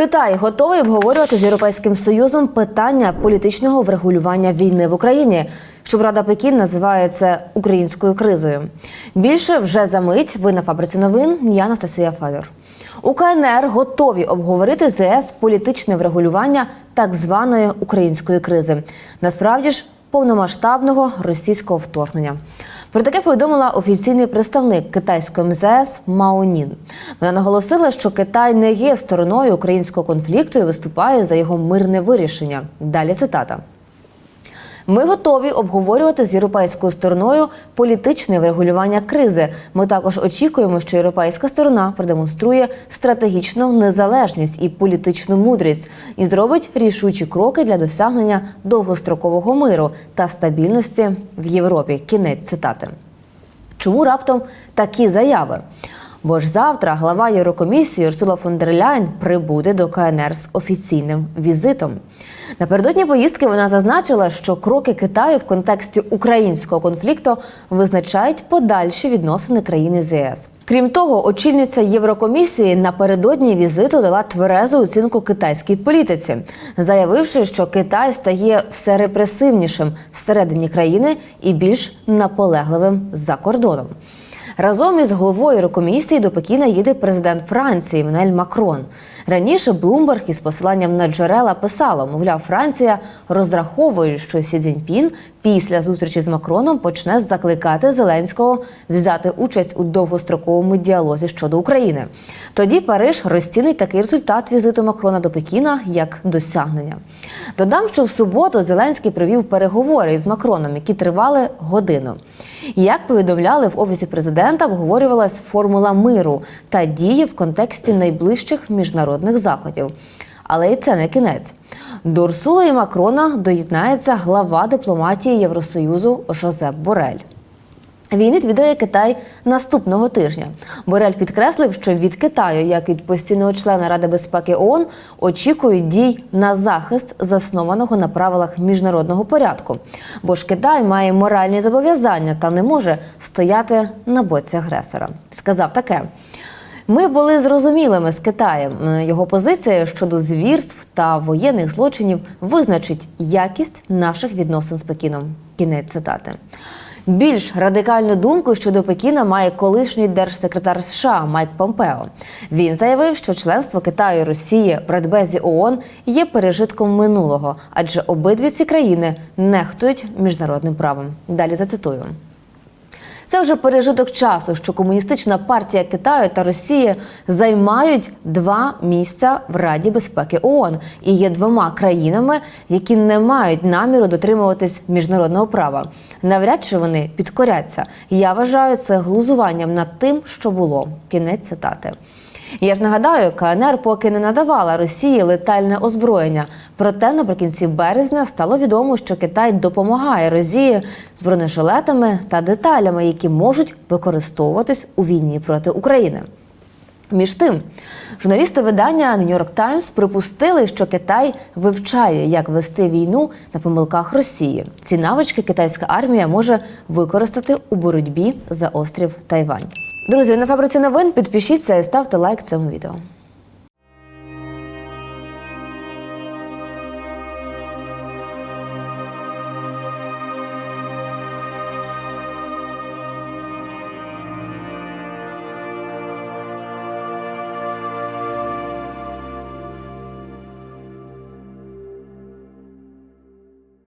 Китай готовий обговорювати з європейським союзом питання політичного врегулювання війни в Україні. Щоправда, Пекін називає це українською кризою. Більше вже за мить. Ви на фабриці новин. Я Анастасія Федор. У КНР готові обговорити з ЄС політичне врегулювання так званої української кризи. Насправді ж повномасштабного російського вторгнення. Про таке повідомила офіційний представник китайської МЗС Маонін. Вона наголосила, що Китай не є стороною українського конфлікту і виступає за його мирне вирішення. Далі цитата. Ми готові обговорювати з європейською стороною політичне врегулювання кризи. Ми також очікуємо, що європейська сторона продемонструє стратегічну незалежність і політичну мудрість і зробить рішучі кроки для досягнення довгострокового миру та стабільності в Європі. Кінець цитати. Чому раптом такі заяви? Бо ж завтра глава Єврокомісії Урсула фон дер Ляйн прибуде до КНР з офіційним візитом. Напередодні поїздки вона зазначила, що кроки Китаю в контексті українського конфлікту визначають подальші відносини країни з ЄС. Крім того, очільниця Єврокомісії напередодні візиту дала тверезу оцінку китайській політиці, заявивши, що Китай стає все репресивнішим всередині країни і більш наполегливим за кордоном. Разом із головою Єврокомісії до Пекіна їде президент Франції Еммануель Макрон. Раніше Блумберг із посиланням на джерела писало, мовляв, Франція розраховує, що Сі Цзіньпін після зустрічі з Макроном почне закликати Зеленського взяти участь у довгостроковому діалозі щодо України. Тоді Париж розцінить такий результат візиту Макрона до Пекіна як досягнення. Додам, що в суботу Зеленський провів переговори з Макроном, які тривали годину. Як повідомляли в офісі президента, обговорювалась формула миру та дії в контексті найближчих міжнародних заходів. Але і це не кінець. До Урсула і Макрона доєднається глава дипломатії Євросоюзу Жозеп Борель. Він відвідає Китай наступного тижня. Борель підкреслив, що від Китаю, як від постійного члена Ради безпеки ООН, очікують дій на захист заснованого на правилах міжнародного порядку. Бо ж Китай має моральні зобов'язання та не може стояти на боці агресора. Сказав таке. Ми були зрозумілими з Китаєм. Його позиція щодо звірств та воєнних злочинів визначить якість наших відносин з Пекіном. Кінець цитати. Більш радикальну думку щодо Пекіна має колишній держсекретар США Майк Помпео. Він заявив, що членство Китаю і Росії в Радбезі ООН є пережитком минулого, адже обидві ці країни нехтують міжнародним правом. Далі зацитую. Це вже пережиток часу, що комуністична партія Китаю та Росії займають два місця в Раді безпеки ООН і є двома країнами, які не мають наміру дотримуватись міжнародного права. Навряд чи вони підкоряться. Я вважаю це глузуванням над тим, що було. Кінець цитати. Я ж нагадаю, КНР поки не надавала Росії летальне озброєння. Проте наприкінці березня стало відомо, що Китай допомагає Росії з бронежилетами та деталями, які можуть використовуватись у війні проти України. Між тим, журналісти видання New York Times припустили, що Китай вивчає, як вести війну на помилках Росії. Ці навички китайська армія може використати у боротьбі за острів Тайвань. Друзі, на фабриці новин підпишіться і ставте лайк цьому відео.